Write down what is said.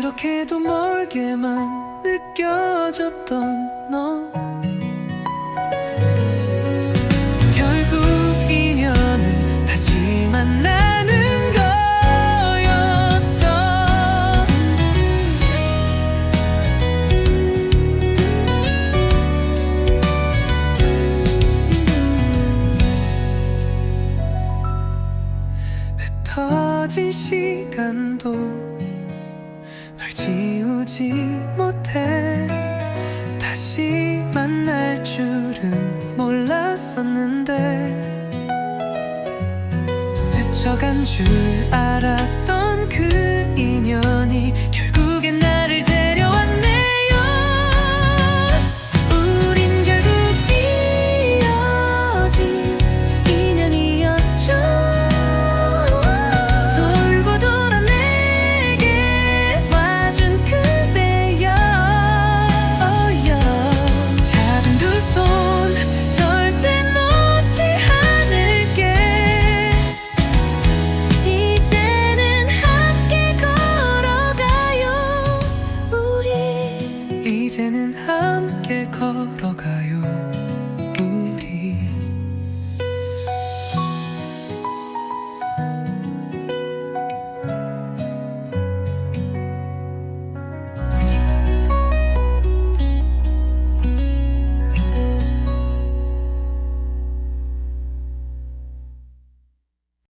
그렇게도 멀게만 느껴졌던 너. 결국 인연은 다시 만나는 거였어. 흩어진 시간도 지우지 못해. 다시 만날 줄은 몰랐었는데. 스쳐간 줄 알았다 걸어가